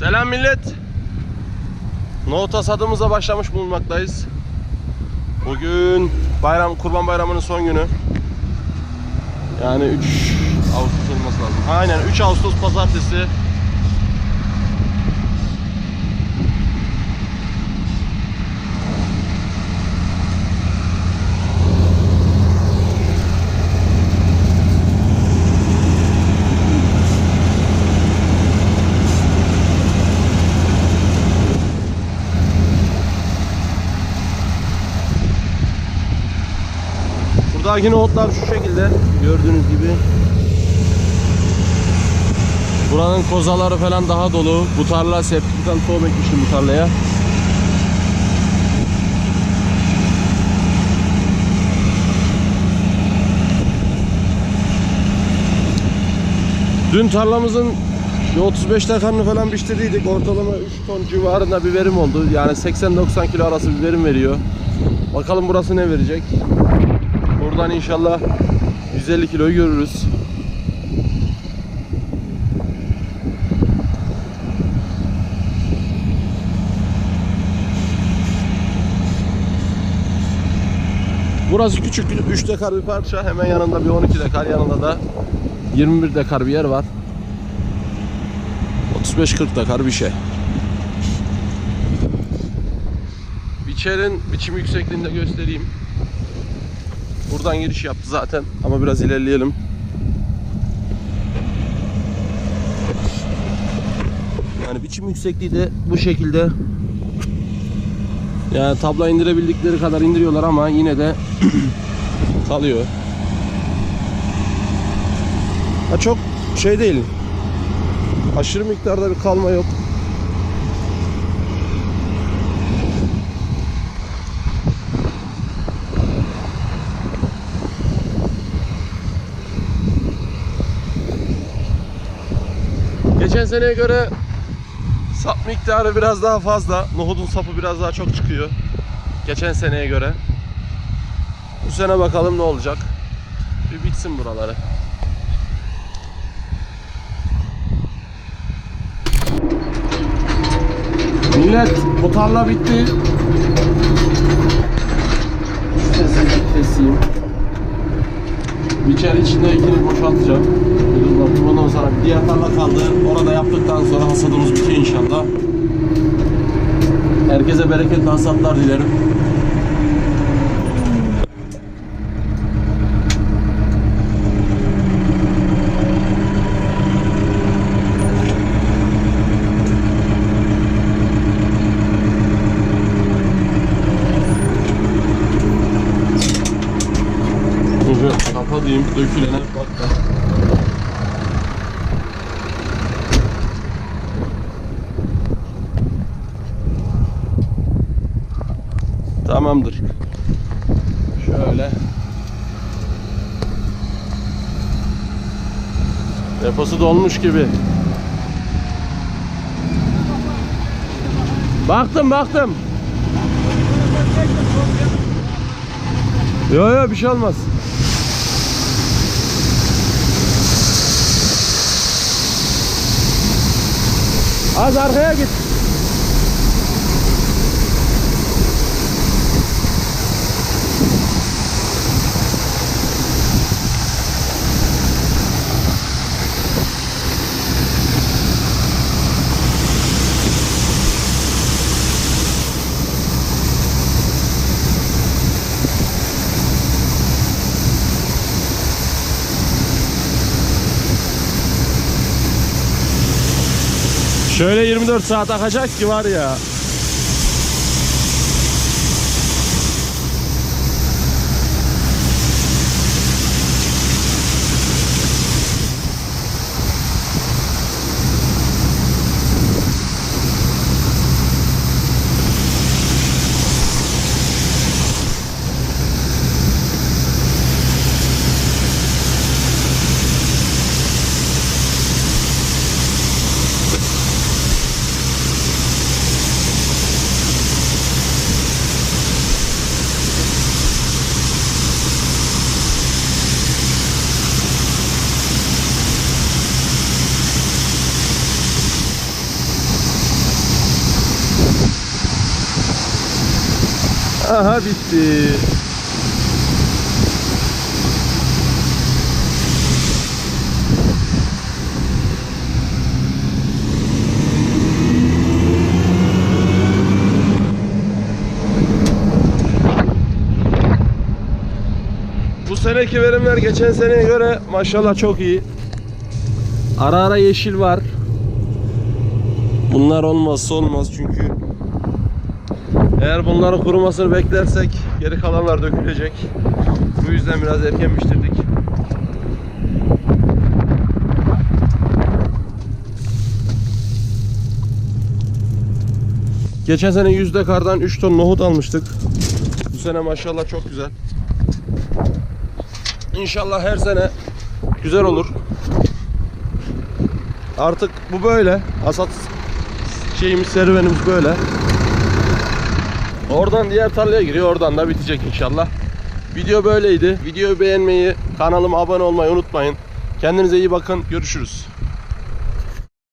Selam millet. Nohut hasadımıza başlamış bulunmaktayız. Bugün bayram Kurban Bayramı'nın son günü. Yani 3 Ağustos olması lazım. Aynen 3 Ağustos pazartesi. Buradaki nohutlar şu şekilde gördüğünüz gibi. Buranın kozaları falan daha dolu. Bu tarla septikten tohum ekmiştim bu tarlaya. Dün tarlamızın bir 35 takanını falan biçtirdiydik. Ortalama 3 ton civarında bir verim oldu. Yani 80-90 kilo arası bir verim veriyor. Bakalım burası ne verecek. Buradan inşallah 150 kiloyu görürüz. Burası küçük 3 dekar bir parça. Hemen yanında bir 12 dekar yanında da 21 dekar bir yer var. 35-40 dekar bir şey. Biçerin biçim yüksekliğinde göstereyim. Buradan giriş yaptı zaten ama biraz ilerleyelim. Yani biçim yüksekliği de bu şekilde. Yani tabla indirebildikleri kadar indiriyorlar ama yine de kalıyor. Ha çok şey değil. Aşırı miktarda bir kalma yok. Geçen seneye göre sap miktarı biraz daha fazla. Nohudun sapı biraz daha çok çıkıyor. Geçen seneye göre. Bu sene bakalım ne olacak. Bir bitsin buraları. Millet bu tarla bitti. Sesini keseyim. Biçer içinde ikini boşaltacağım. Ondan sonra diğer tarla kaldı. Orada yaptıktan sonra hasadımız bitiyor inşallah. Herkese bereketli hasatlar dilerim. Şöyle kapatayım dökülene bak. Tamamdır. Şöyle. Deposu dolmuş gibi. Baktım baktım. Yo yo bir şey olmaz. Az arkaya. Şöyle 24 saat akacak ki var ya. Aha bitti. Bu seneki verimler geçen seneye göre maşallah çok iyi. Ara ara yeşil var. Bunlar olmazsa olmaz çünkü eğer bunların kurumasını beklersek geri kalanlar dökülecek. Bu yüzden biraz erken pişirdik. Geçen sene yüzde kardan 3 ton nohut almıştık. Bu sene maşallah çok güzel. İnşallah her sene güzel olur. Artık bu böyle. Hasat şeyimiz serüvenimiz böyle. Oradan diğer tarlaya giriyor. Oradan da bitecek inşallah. Video böyleydi. Videoyu beğenmeyi, kanalıma abone olmayı unutmayın. Kendinize iyi bakın. Görüşürüz.